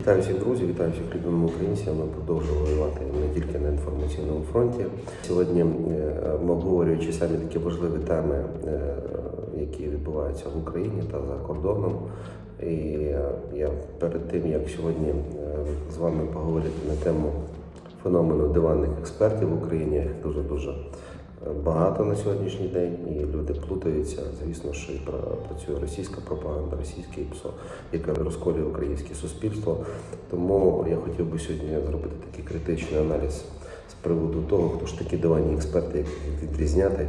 Вітаю всіх друзів, вітаю всіх любимих українців. Ми продовжуємо воювати не тільки на інформаційному фронті. Сьогодні, е, ми обговорюючи самі такі важливі теми, е, які відбуваються в Україні та за кордоном. І е, я перед тим, як сьогодні е, з вами поговорити на тему феномену диванних експертів в Україні, дуже дуже багато на сьогоднішній день, і люди плутаються. Звісно, що і працює російська пропаганда, російське ПСО, яке розколює українське суспільство. Тому я хотів би сьогодні зробити такий критичний аналіз з приводу того, хто ж такі диванні експерти, як відрізняти.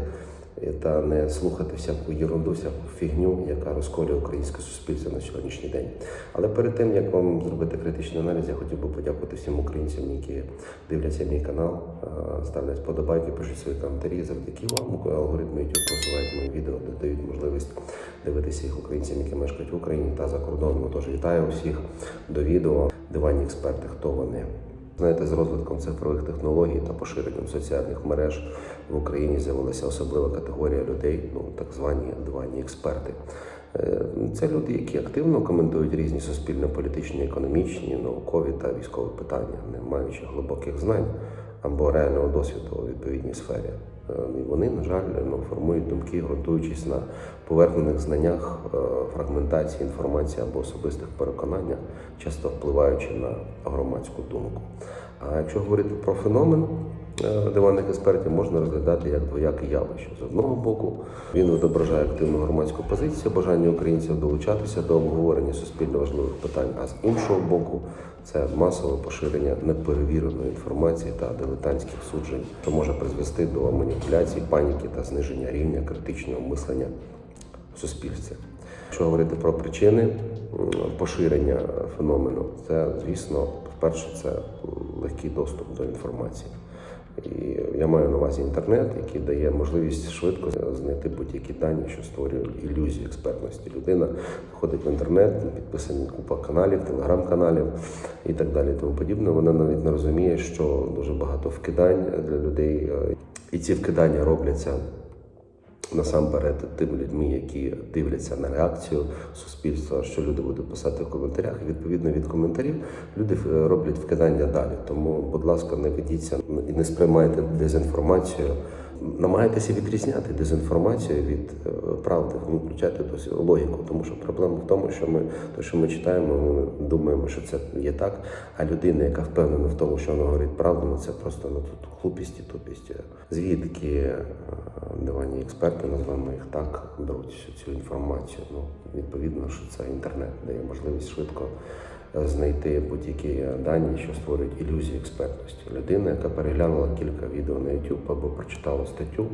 Та не слухати всяку єрунду, всяку фігню, яка розколює українське суспільство на сьогоднішній день. Але перед тим як вам зробити критичний аналіз, я хотів би подякувати всім українцям, які дивляться мій канал, ставлять вподобайки, пишуть свої коментарі. Завдяки вам алгоритми YouTube просувають мої відео, де дають можливість дивитися їх українцям, які мешкають в Україні та за кордоном. Тож вітаю усіх до відео. Диванні експерти, хто вони. Знаєте, з розвитком цифрових технологій та поширенням соціальних мереж в Україні з'явилася особлива категорія людей, ну так звані диванні експерти. Е, Це люди, які активно коментують різні суспільно-політичні, економічні, наукові та військові питання, не маючи глибоких знань або реального досвіду у відповідній сфері. Е, І вони, на жаль, ну, формують думки, ґрунтуючись на поверхнених знаннях, е, фрагментації інформації або особистих переконаннях, часто впливаючи на громадську думку. А якщо говорити про феномен диванних експертів, можна розглядати як двояке явище. З одного боку, він відображає активну громадську позицію, бажання українців долучатися до обговорення суспільно важливих питань, а з іншого боку, це масове поширення неперевіреної інформації та дилетантських суджень, що може призвести до маніпуляцій, паніки та зниження рівня критичного мислення в суспільстві. Якщо говорити про причини поширення феномену, це звісно, перше, це легкий доступ до інформації. І я маю на увазі інтернет, який дає можливість швидко знайти будь-які дані, що створює ілюзію експертності. Людина входить в інтернет, підписані купа каналів, телеграм-каналів і так далі. Тому подібне. Вона навіть не розуміє, що дуже багато вкидань для людей, е, і ці вкидання робляться насамперед тими людьми, які дивляться на реакцію суспільства, що люди будуть писати в коментарях. Відповідно від коментарів люди е, роблять вкидання далі. Тому, будь ласка, не ведіться і не сприймайте дезінформацію. Намагайтеся відрізняти дезінформацію від е, правди, ну, включати логіку, тому що проблема в тому, що ми те, що ми читаємо, ми думаємо, що це є так. А людина, яка впевнена в тому, що вона говорить правду, ну це просто ну тут глупість і тупість. Звідки е, дивані експерти, називаємо їх так, беруть цю інформацію. Ну відповідно, що це інтернет дає можливість швидко знайти будь-які дані, що створюють ілюзію експертності. Людина, яка переглянула кілька відео на YouTube або прочитала статтю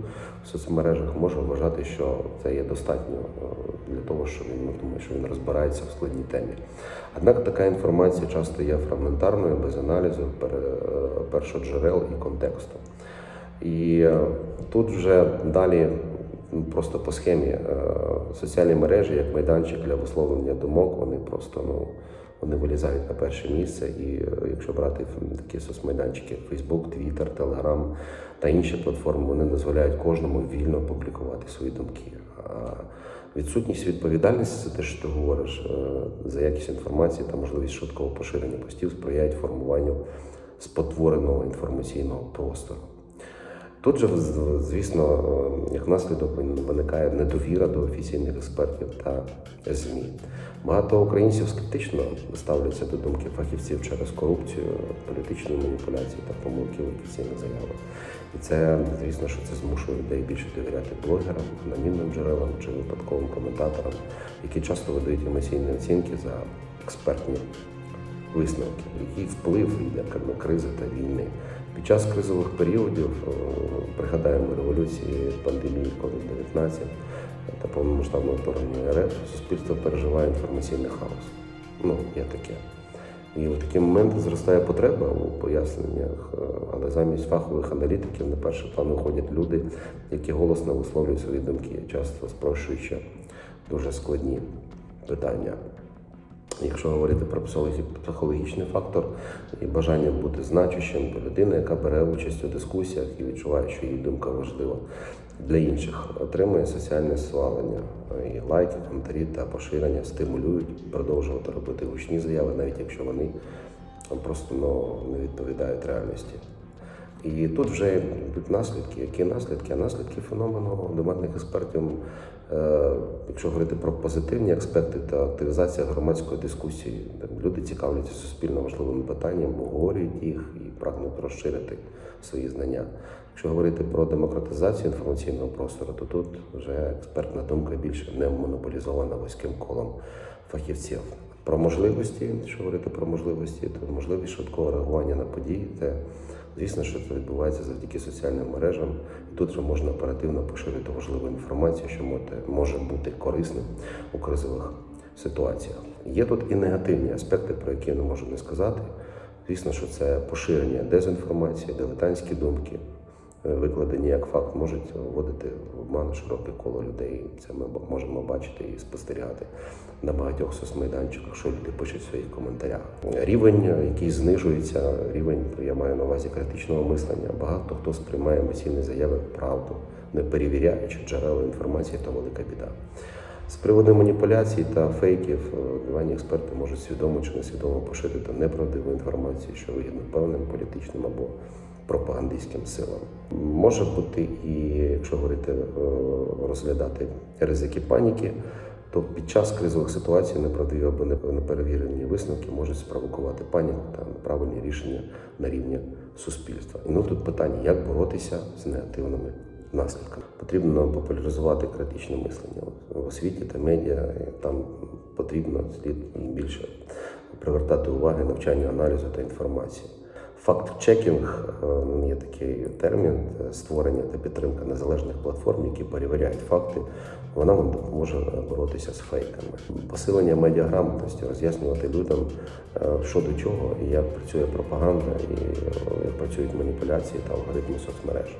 в соцмережах, може вважати, що це є достатньо е, для того, що він ну, думає, що він розбирається в складній темі. Однак така інформація часто є фрагментарною, без аналізу, е, першоджерел і контексту. І е, тут вже далі просто по схемі соціальні мережі, як майданчик для висловлення думок, вони просто ну. Вони вилізають на перше місце, і е, якщо брати такі соцмайданчики, Facebook, Twitter, Telegram та інші платформи, вони дозволяють кожному вільно публікувати свої думки. А відсутність відповідальності за те, що ти говориш, е, за якість інформації та можливість швидкого поширення постів сприяють формуванню спотвореного інформаційного простору. Тут же, звісно, е, як наслідок виникає недовіра до офіційних експертів та ЗМІ. Багато українців скептично ставляться до думки фахівців через корупцію, політичні маніпуляції та помилки в офіційних заявах. І це, звісно, що це змушує людей більше довіряти блогерам, анонімним джерелам чи випадковим коментаторам, які часто видають емоційні оцінки за експертні висновки, який вплив йде на кризи та війни. Під час кризових періодів, е, пригадаємо революції, пандемії COVID-19 та повномасштабного вторгнення РФ, суспільство переживає інформаційний хаос. Ну, є таке. І в такі моменти зростає потреба у поясненнях, е, але замість фахових аналітиків на перший план виходять люди, які голосно висловлюють свої думки, часто спрощуючи дуже складні питання. Якщо говорити про психологічний фактор і бажання бути значущим, то людина, яка бере участь у дискусіях і відчуває, що її думка важлива для інших, отримує соціальне свалення. І лайки, коментарі та поширення стимулюють продовжувати робити гучні заяви, навіть якщо вони просто ну, не відповідають реальності. І тут вже йдуть наслідки. Які наслідки? А наслідки феномену доматних експертів, е, якщо говорити про позитивні аспекти та активізація громадської дискусії, люди цікавляться суспільно важливими питаннями, обговорюють їх і прагнуть розширити свої знання. Якщо говорити про демократизацію інформаційного простору, то тут вже експертна думка більше не монополізована вузьким колом фахівців. Про можливості, якщо говорити про можливості, то можливість швидкого реагування на події, це звісно, що це відбувається завдяки соціальним мережам. І тут вже можна оперативно поширити важливу інформацію, що може, бути корисним у кризових ситуаціях. Є тут і негативні аспекти, про які я не можу не сказати. Звісно, що це поширення дезінформації, дилетантські думки, викладені як факт, можуть вводити в обман широке коло людей. Це ми можемо бачити і спостерігати на багатьох соцмайданчиках, що люди пишуть в своїх коментарях. Рівень, е, який знижується, рівень, я маю на увазі критичного мислення. Багато хто сприймає емоційні заяви правду, не перевіряючи джерела інформації, то велика біда. З приводу маніпуляцій та фейків, е, дивані експерти можуть свідомо чи несвідомо поширити неправдиву інформацію, що вигідно певним політичним або пропагандистським силам. Може бути і, якщо говорити, е, розглядати ризики паніки, то під час кризових ситуацій неправдиві або неперевірені висновки можуть спровокувати паніку та неправильні рішення на рівні суспільства. І ну тут питання, як боротися з негативними наслідками. Потрібно популяризувати критичне мислення в освіті та медіа. Там потрібно слід більше привертати уваги навчанню аналізу та інформації. Факт-чекінг е, є такий термін е, створення та підтримка незалежних платформ, які перевіряють факти. Вона вам допоможе е, боротися з фейками. Посилення медіаграмотності, роз'яснювати людям, е, що до чого і як працює пропаганда, і як працюють маніпуляції та алгоритми соцмереж.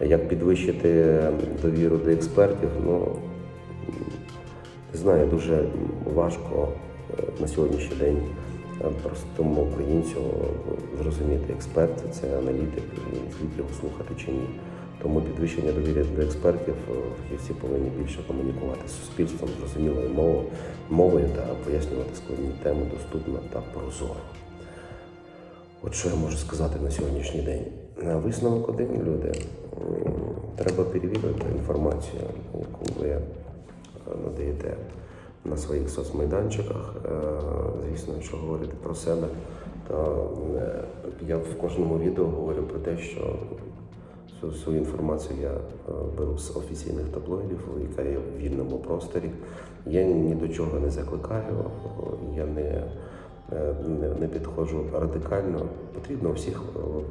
Як підвищити довіру до експертів? Ну знаю, дуже важко на сьогоднішній день простому українцю зрозуміти експерт, це аналітик, і слід його слухати чи ні. Тому підвищення довіри до експертів е, фахівці повинні більше комунікувати з суспільством, зрозумілою мовою, мовою та пояснювати складні теми доступно та прозоро. От що я можу сказати на сьогоднішній день. На висновок один, люди. Треба перевірити інформацію, яку ви е, надаєте на своїх соцмайданчиках. Е, Звісно, якщо говорити про себе, то е, я в кожному відео говорю про те, що Свою- інформацію я е, беру з офіційних таблоїдів, яка є в вільному просторі. Я ні до чого не закликаю, я не, не, підходжу радикально. Потрібно у всіх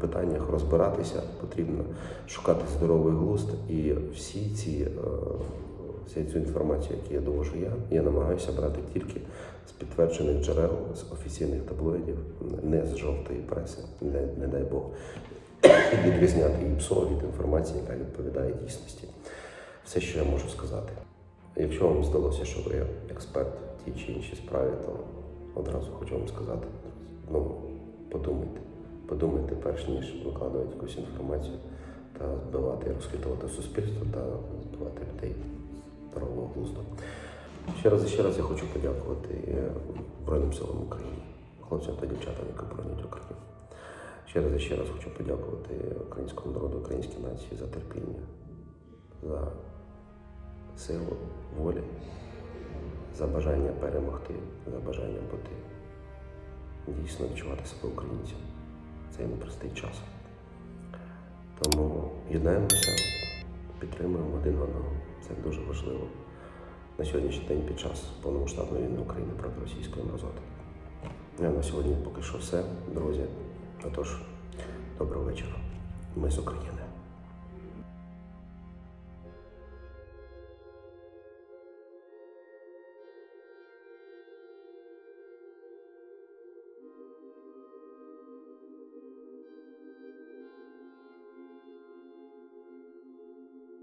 питаннях розбиратися, потрібно шукати здоровий глузд і всі ці. Всю цю інформацію, яку я довожу я, я намагаюся брати тільки з підтверджених джерел, з офіційних таблоїдів, не з жовтої преси, не, не дай Бог відрізняти її ПСО від інформації, яка відповідає дійсності. Все, що я можу сказати. Якщо вам здалося, що ви експерт в тій чи іншій справі, то одразу хочу вам сказати: ну, подумайте, подумайте, перш ніж викладувати якусь інформацію та збивати і розхитувати суспільство та збивати людей здорового глузду. Ще раз і ще раз я хочу подякувати е, Збройним силам України, хлопцям та дівчатам, які боронять Україну. Ще раз і ще раз хочу подякувати українському народу, українській нації за терпіння, за силу, волі, за бажання перемогти, за бажання бути дійсно відчувати себе українцем. Це непростий час. Тому єднаємося, підтримуємо один одного. Це дуже важливо на сьогоднішній день під час повномасштабної війни України проти російської мерзоти. А на сьогодні поки що все, друзі. Отож, доброго вечора. Ми з України.